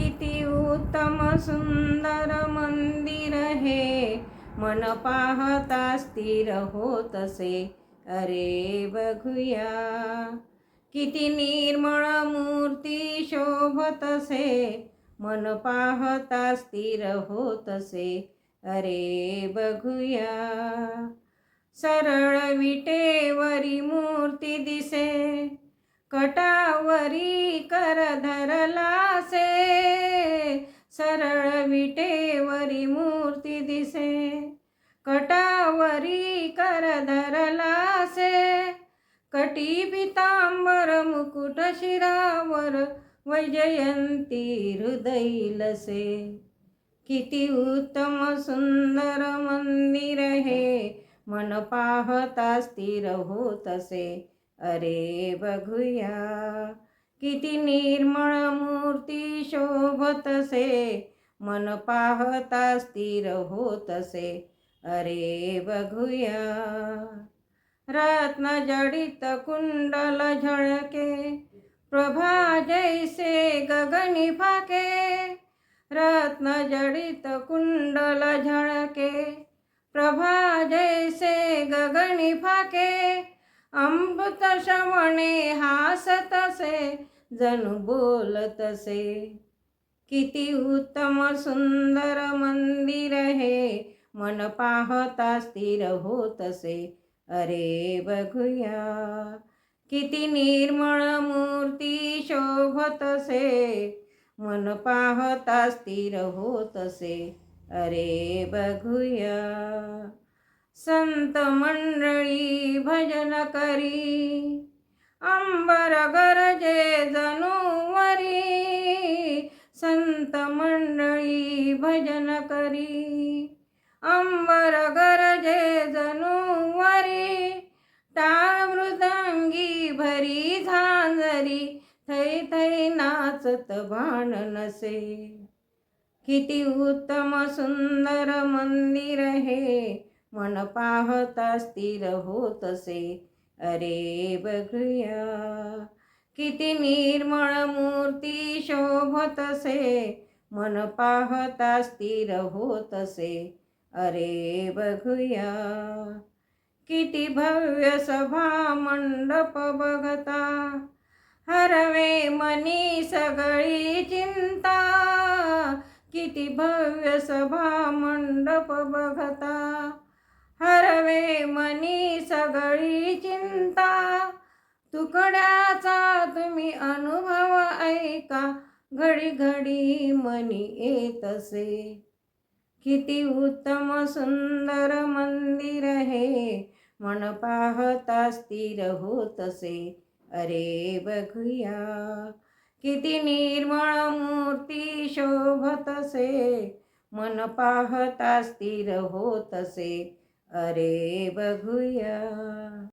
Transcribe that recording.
किती उत्तम सुंदर मंदिर हे. मन पाहता स्थिर होतसे अरे बघूया. किती निर्मळ मूर्ती शोभतसे मन पाहता स्थिर होतसे अरे बघूया. सरळ विटेवरी मूर्ती दिसे. कटावरी कर धरलासे. सरळ विटेवरी मूर्ती दिसे कटावरी कर धरलासे. कटी पितांबर मुकुट शिरावर वैजयंती हृदयलसे किती उत्तम सुंदर मंदिर हे मन पाहता स्थिर होतसे अरे बघूया. किती निर्मळ मूर्ती शोभतसे. मन पाहता स्थिर होतसे. अरे बघूया. रत्न जडित कुंडल झळके. प्रभा जैसे गगनी फाके. रत्न जडित कुंडल झळके. प्रभा जैसे गगनी फाके. अमृत श्रवणे हासतसे जणू बोलतसे किती उत्तम सुंदर मंदिर हे मन पाहता स्थिर होतसे अरे बघूया किती निर्मळ मूर्ती शोभतसे मन पाहता स्थिर होतसे अरे बघूया संत मंडळी भजन करी. अंबर गरजे जनुवरी संत मंडळी भजन करी. अंबर गरजे जनुवरी टाळ मृदंगी भरी झांजरी. थै थै नाचत भान नसे. किती उत्तम सुंदर मंदिर हे. मन पाहता स्थिर होतसे अरे बघूया. किती निर्मळ मूर्ती शोभतसे मन पाहता स्थिर होतसे अरे बघूया. किती भव्य सभा मंडप बघता. हरवे मनी सगळी चिंता. किती भव्य सभा मंडप बघता. हरवे मनी सगळी चिंता. तुकड्याचा तुम्ही अनुभव ऐका. घडी घडी मनी येतसे किती उत्तम सुंदर मंदिर हे मन पाहता स्थिर होत असे. अरे बघूया. किती निर्मळ मूर्ती शोभत असे. मन पाहता स्थिर होतसे अरे बघूया.